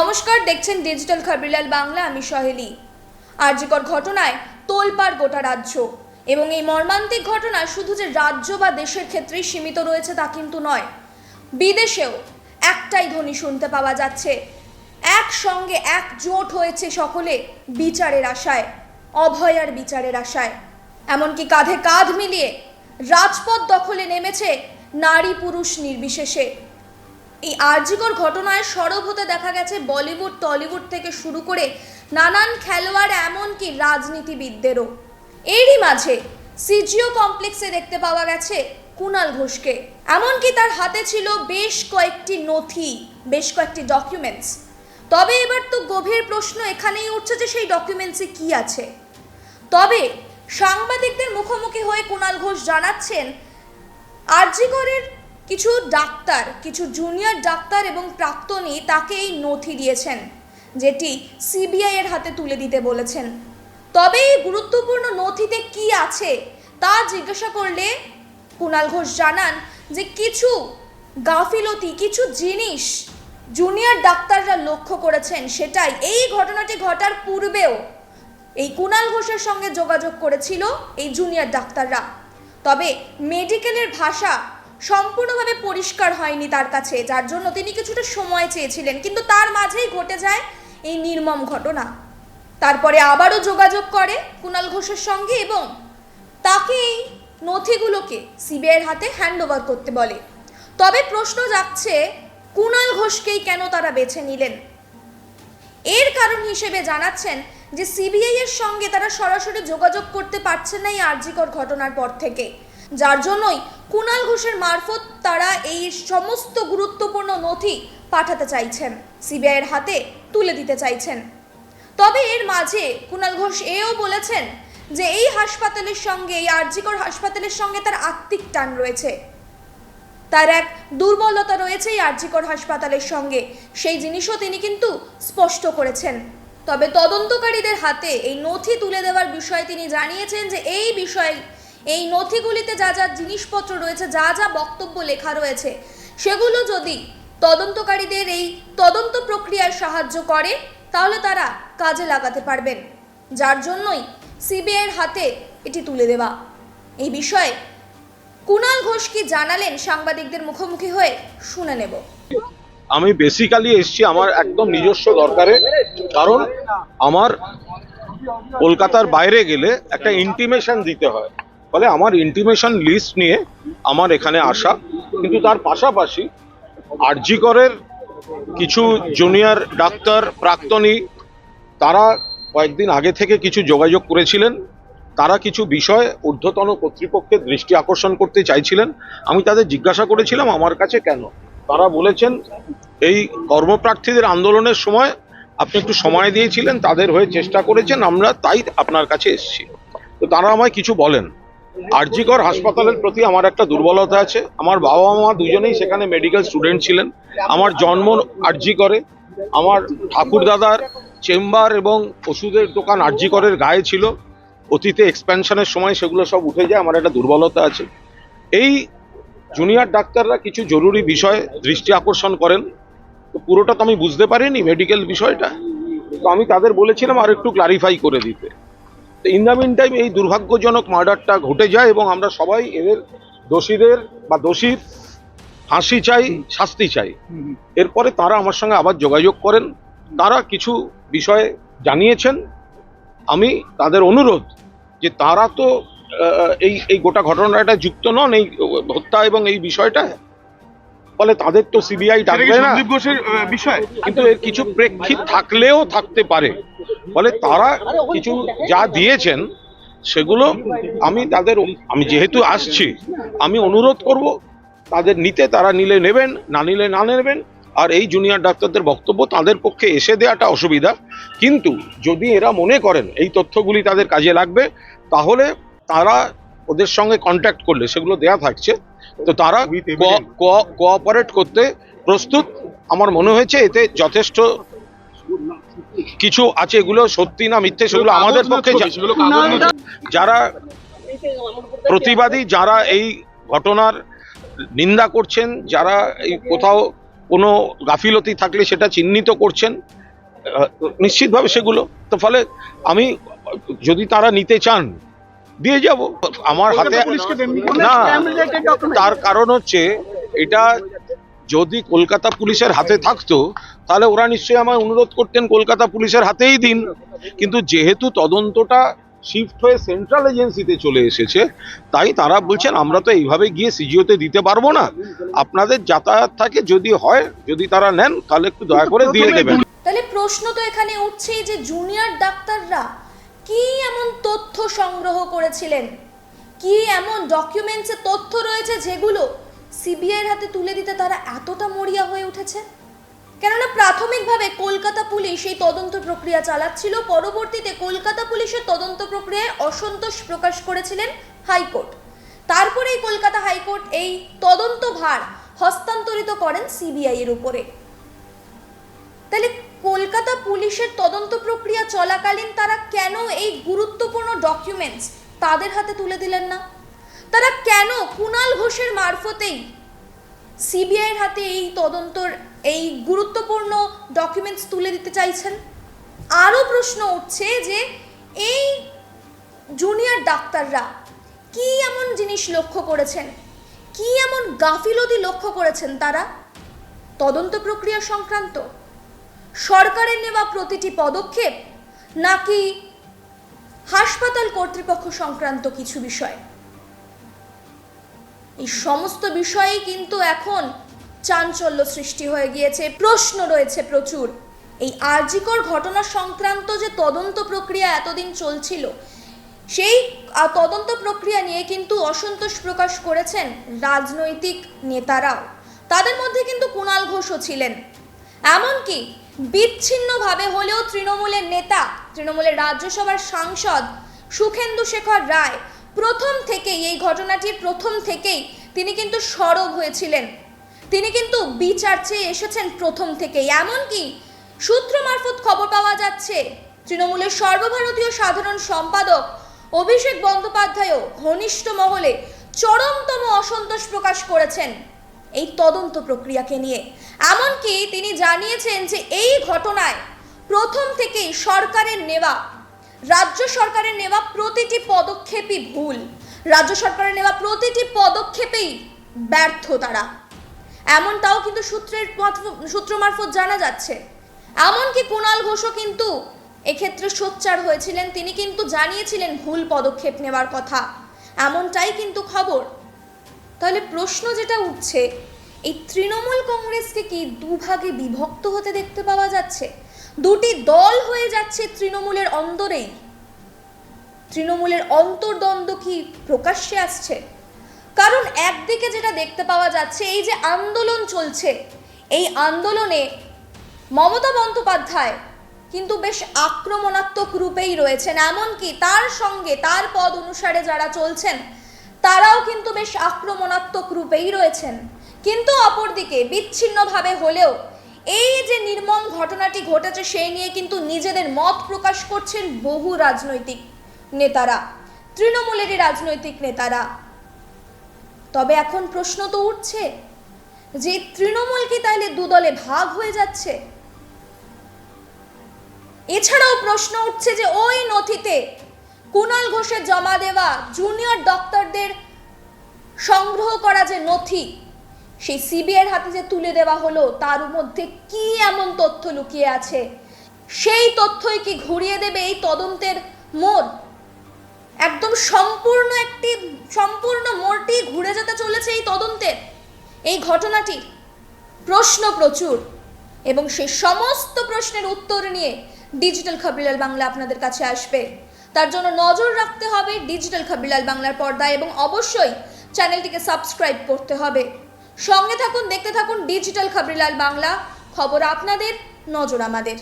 নমস্কার, দেখছেন ডিজিটাল খবরিলাল বাংলা আমি সহেলি। আরজিকর ঘটনায় তোলপাড় গোটা রাজ্য এবং এই মর্মান্তিক ঘটনা শুধু যে রাজ্য বা দেশের ক্ষেত্রেই সীমিত রয়েছে তা কিন্তু নয়, বিদেশেও একটাই ধ্বনি শুনতে পাওয়া যাচ্ছে। একসঙ্গে একজোট হয়েছে সকলে বিচারের আশায়, অভয়ার বিচারের আশায়। এমনকি কাঁধে কাঁধ মিলিয়ে রাজপথ দখলে নেমেছে নারী পুরুষ নির্বিশেষে। এই আর্জিকর ঘটনায় সরব হতে দেখা গেছে বলিউড, টলিউড থেকে শুরু করে নানান খেলোয়াড়, এমনকি রাজনীতিবিদদেরও। এরই মাঝে সিজিও কমপ্লেক্সে দেখতে পাওয়া গেছে কুণাল ঘোষকে। এমনকি তার হাতে ছিল বেশ কয়েকটি নথি, বেশ কয়েকটি ডকুমেন্টস তবে এবার তো গভীর প্রশ্ন এখানেই উঠছে যে সেই ডকুমেন্টসে কি আছে। তবে সাংবাদিকদের মুখোমুখি হয়ে কুণাল ঘোষ জানাচ্ছেন আরজিকরের কিছু ডাক্তার, কিছু জুনিয়র ডাক্তার এবং প্রাক্তনী তাকে এই নথি দিয়েছেন, যেটি সিবিআই এর হাতে তুলে দিতে বলেছেন। তবে এই গুরুত্বপূর্ণ নথিতে কি আছে, তা জিজ্ঞাসা করলে কুণাল ঘোষ জানান যে কিছু গাফিলতি, কিছু জিনিস জুনিয়র ডাক্তাররা লক্ষ্য করেছেন, সেটাই। এই ঘটনাটি ঘটার পূর্বেও এই কুণাল ঘোষের সঙ্গে যোগাযোগ করেছিল এই জুনিয়র ডাক্তাররা। তবে মেডিকেলের ভাষা সম্পূর্ণভাবে পরিষ্কার হয়নি তার কাছে, যার জন্য তিনি কিছুটা সময় চেয়েছিলেন। কিন্তু তার মাঝেই ঘটে যায় এই নির্মম ঘটনা। তারপরে আবারও যোগাযোগ করে কুণাল ঘোষের সঙ্গে এবং তাকে এই নথিগুলোকে সিবিআইয়ের হাতে হ্যান্ডওভার করতে বলে। তবে প্রশ্ন যাচ্ছে কুণাল ঘোষকেই কেন তারা বেছে নিলেন? এর কারণ হিসেবে জানাচ্ছেন যে সিবিআই এর সঙ্গে তারা সরাসরি যোগাযোগ করতে পারছে না এই আর্জিকর ঘটনার পর থেকে। যার জন্যই কুণাল ঘোষের মারফত তারা এই সমস্ত গুরুত্বপূর্ণ নথি পাঠাতে চাইছেন, সিবিআইয়ের হাতে তুলে দিতে চাইছেন। তবে এর মাঝে কুণাল ঘোষ এও বলেছেন যে এই হাসপাতালের সঙ্গে, এই আর্জিকর হাসপাতালের সঙ্গে তার আত্মিক টান রয়েছে। তার এক দুর্বলতা রয়েছে এই আর্জিকর হাসপাতালের সঙ্গে। সেই জিনিসও তিনি কিন্তু স্পষ্ট করেছেন। তবে তদন্তকারীদের হাতে এই নথি তুলে দেওয়ার বিষয়ে তিনি জানিয়েছেন যে এই বিষয়ে এই নথিগুলিতে যা যা জিনিসপত্র রয়েছে, যা যা বক্তব্য লেখা রয়েছে, সেগুলো যদি তদন্তকারীদের এই তদন্ত প্রক্রিয়ায় সাহায্য করে, তাহলে তারা কাজে লাগাতে পারবেন। যার জন্যই সিবিআইয়ের হাতে এটি তুলে দেওয়া। এই বিষয়ে কুণাল ঘোষ কি জানালেন, সাংবাদিকদের মুখোমুখি হয়ে শুনে নেব। আমি বেসিক্যালি এসছি আমার একদম নিজস্ব দরকারে, কারণ আমার কলকাতার বাইরে গেলে একটা ইন্টিমেশন দিতে হয়। ফলে আমার ইন্টিমেশন লিস্ট নিয়ে আমার এখানে আসা। কিন্তু তার পাশাপাশি আরজিকরের কিছু জুনিয়র ডাক্তার, প্রাক্তনী, তারা কয়েকদিন আগে থেকে কিছু যোগাযোগ করেছিলেন। তারা কিছু বিষয় ঊর্ধ্বতন কর্তৃপক্ষের দৃষ্টি আকর্ষণ করতে চাইছিলেন। আমি তাদের জিজ্ঞাসা করেছিলাম, আমার কাছে কেন? তারা বলেছেন, এই কর্মপ্রার্থীদের আন্দোলনের সময় আপনি একটু সময় দিয়েছিলেন, তাদের হয়ে চেষ্টা করেছেন, আমরা তাই আপনার কাছে এসেছি। তো তারা আমায় কিছু বলেন। আরজিকর হাসপাতালের প্রতি আমার একটা দুর্বলতা আছে। আমার বাবা মা দুজনেই সেখানে মেডিকেল স্টুডেন্ট ছিলেন। আমার জন্ম আরজিকরে। আমার ঠাকুর দাদার চেম্বার এবং ওষুধের দোকান আরজিকরের গায়ে ছিল। অতীতে এক্সপ্যানশনের সময় সেগুলো সব উঠে যায়। আমার একটা দুর্বলতা আছে। এই জুনিয়র ডাক্তাররা কিছু জরুরি বিষয়ে দৃষ্টি আকর্ষণ করেন। তো পুরোটা তো আমি বুঝতে পারিনি মেডিকেল বিষয়টা। তো আমি তাদের বলেছিলাম আর একটু ক্লারিফাই করে দিতে। তো ইন দ্য মিন টাইম এই দুর্ভাগ্যজনক মার্ডারটা ঘটে যায় এবং আমরা সবাই এদের দোষীদের বা দোষীর ফাঁসি চাই শাস্তি চাই। এরপরে তারা আমার সঙ্গে আবার যোগাযোগ করেন। তারা কিছু বিষয়ে জানিয়েছেন। আমি তাদের অনুরোধ যে তারা তো এই এই গোটা ঘটনাটা যুক্ত নন এই হত্যা এবং এই বিষয়টা। ফলে তাদের তো সিবিআই ডাকবে না। কিন্তু এর কিছু প্রেক্ষিত থাকলেও থাকতে পারে। ফলে তারা কিছু যা দিয়েছেন সেগুলো আমি তাদের আমি যেহেতু আসছি আমি অনুরোধ করব তাদের নিতে তারা নিলে নেবেন না নিলে না নেবেন আর এই জুনিয়র ডাক্তারদের বক্তব্য তাদের পক্ষে এসে দেওয়াটা অসুবিধা। কিন্তু যদি এরা মনে করেন এই তথ্যগুলি তাদের কাজে লাগবে তাহলে তারা ওদের সঙ্গে কন্ট্যাক্ট করলে সেগুলো দেয়া থাকছে। তো তারা. কোঅপারেট করতে প্রস্তুত। আমার মনে হয়েছে এতে যথেষ্ট কিছু আছে এগুলো সত্যি না মিথ্যে সেগুলো আমাদের পক্ষে যারা প্রতিবাদী যারা এই ঘটনার নিন্দা করছেন যারা এই কোথাও কোনো গাফিলতি থাকলে সেটা চিহ্নিত করছেন নিশ্চিতভাবে সেগুলো। তো ফলে আমি যদি তারা নিতে চান দিয়ে যাব। আমার হাতে না তার কারণ হচ্ছে এটা যদি কলকাতা পুলিশের হাতে থাকতো তাহলে ওরা নিশ্চয়ই আমায় অনুরোধ করতেন কলকাতা পুলিশের হাতেই দিন। কিন্তু যেহেতু তদন্তটা শিফট হয়ে সেন্ট্রাল এজেন্সিতে চলে এসেছে তাই তারা বলছেন আমরা তো এইভাবে গিয়ে সিজিওতে দিতে পারব না। আপনাদের যাতায়াত থাকে যদি হয় যদি তারা নেন তাহলে একটু দয়া করে দিয়ে দেবেন। তাহলে প্রশ্ন তো এখানে উঠছে যে জুনিয়র ডাক্তাররা কি এমন তথ্য সংগ্রহ করেছিলেন? কি এমন ডকুমেন্টসে তথ্য রয়েছে যেগুলো সিবিআইয়ের হাতে তুলে দিতে তারা এতটা মরিয়া হয়ে উঠেছে? কেননা প্রাথমিকভাবে কলকাতা পুলিশ এই তদন্ত প্রক্রিয়া চালাচ্ছিল। পরবর্তীতে কলকাতা পুলিশের তদন্ত প্রক্রিয়ায় অসন্তোষ প্রকাশ করেছিলেন হাইকোর্ট। তারপরেই কলকাতা হাইকোর্ট এই তদন্ত ভার হস্তান্তরিত করেন সিবিআই এর উপরে। তাহলে কলকাতা পুলিশের তদন্ত প্রক্রিয়া চলাকালীন তারা কেন এই গুরুত্বপূর্ণ ডকুমেন্টস তাদের হাতে তুলে দিলেন না? তারা কেন কুণাল ঘোষের মারফতেই সিবিআইয়ের হাতে এই তদন্তর, এই গুরুত্বপূর্ণ ডকুমেন্টস তুলে দিতে চাইছেন? আরও প্রশ্ন উঠছে যে, এই জুনিয়র ডাক্তাররা কি এমন জিনিস লক্ষ্য করেছেন? কি এমন গাফিলতি লক্ষ্য করেছেন তারা? তদন্ত প্রক্রিয়া সংক্রান্ত। সরকারের নেওয়া প্রতিটি পদক্ষেপ নাকি হাসপাতাল কর্তৃপক্ষ সংক্রান্ত কিছু বিষয়? এই সমস্ত বিষয়েই কিন্তু এখন চাঞ্চল্য সৃষ্টি হয়ে গিয়েছে, প্রশ্ন রয়েছে প্রচুর। এই আরজিকর ঘটনা সংক্রান্ত যে তদন্ত প্রক্রিয়া এতদিন চলছিল, সেই তদন্ত প্রক্রিয়া নিয়ে কিন্তু অসন্তোষ প্রকাশ করেছেন রাজনৈতিক নেতারাও। তাদের মধ্যে কিন্তু কুণাল ঘোষও ছিলেন। এমনকি বিচ্ছিন্নভাবে হলেও তৃণমূলের নেতা, তৃণমূলের রাজ্যসভার সাংসদ সুখেন্দু শেখর রায় প্রথম থেকেই, এই ঘটনাটির প্রথম থেকেই তিনি কিন্তু সরব হয়েছিলেন। তিনি কিন্তু বিচার চেয়ে এসেছেন প্রথম থেকেই। এমনকি সূত্র মারফত খবর পাওয়া যাচ্ছে, তৃণমূলের সর্বভারতীয় সাধারণ সম্পাদক অভিষেক বন্দ্যোপাধ্যায়ও ঘনিষ্ঠ মহলে চরমতম অসন্তোষ প্রকাশ করেছেন এই তদন্ত প্রক্রিয়াকে নিয়ে। এমনকি তিনি জানিয়েছেন যে এই ঘটনায় প্রথম থেকেই সরকারের নেওয়া রাজ্য সরকারের নেওয়া প্রতিটি পদক্ষেপই ভুল। রাজ্য সরকারের নেওয়া প্রতিটি পদক্ষেপেই ব্যর্থ তারা। এমনটাও কিন্তু সূত্রের সূত্র মারফত জানা যাচ্ছে। এমনকি কুণাল ঘোষও কিন্তু এক্ষেত্রে সোচ্চার হয়েছিলেন। তিনি কিন্তু জানিয়েছিলেন ভুল পদক্ষেপ নেওয়ার কথা। এমনটাই কিন্তু খবর। তাহলে প্রশ্ন যেটা উঠছে, এই তৃণমূল কংগ্রেসকে কি দুভাগে বিভক্ত হতে দেখতে পাওয়া যাচ্ছে? দুটি দল হয়ে যাচ্ছে তৃণমূলের অন্দরেই তৃণমূলের অন্তর্দ্বন্দ্ব কি প্রকাশ্যে আসছে? কারণ একদিকে যেটা দেখতে পাওয়া যাচ্ছে, এই যে আন্দোলন চলছে, এই আন্দোলনে মমতা বন্দ্যোপাধ্যায় কিন্তু বেশ আক্রমণাত্মক রূপেই রয়েছেন। এমনকি তার সঙ্গে তার পদ অনুসারে যারা চলছেন, তারাও কিন্তু বেশ আক্রমণাত্মক রূপেই রয়েছেন। কিন্তু অপরদিকে বিচ্ছিন্নভাবে হলেও এই যে নির্মম ঘটনাটি ঘটেছে, সেই নিয়ে কিন্তু নিজেদের মত প্রকাশ করছেন বহু রাজনৈতিক নেতারা, তৃণমূলেরই রাজনৈতিক নেতারা। তবে এখন প্রশ্ন তো উঠছে, যে তৃণমূল কি তাহলে দুদলে ভাগ হয়ে যাচ্ছে? এছাড়াও প্রশ্ন উঠছে যে ওই নথিতে কুণাল ঘোষের জমা দেওয়া জুনিয়র ডক্টরদের সংগ্রহ করা যে নথি সেই সিবিআইয়ের হাতে যে তুলে দেওয়া হলো, তার মধ্যে কি এমন তথ্য লুকিয়ে আছে? সেই তথ্যই কি ঘুরিয়ে দেবে এই তদন্তের মোড়? একদম সম্পূর্ণ একটি, সম্পূর্ণ মোড়টি ঘুরে যেতে চলেছে এই তদন্তের। এই ঘটনাটির প্রশ্ন প্রচুর এবং সেই সমস্ত প্রশ্নের উত্তর নিয়ে ডিজিটাল খবরিলাল বাংলা আপনাদের কাছে আসবে। তার জন্য নজর রাখতে হবে ডিজিটাল খবরিলাল বাংলার পর্দায় এবং অবশ্যই চ্যানেলটিকে সাবস্ক্রাইব করতে হবে। সঙ্গে থাকুন দেখতে থাকুন ডিজিটাল খবরিলাল বাংলা। খবর আপনাদের নজর আমাদের।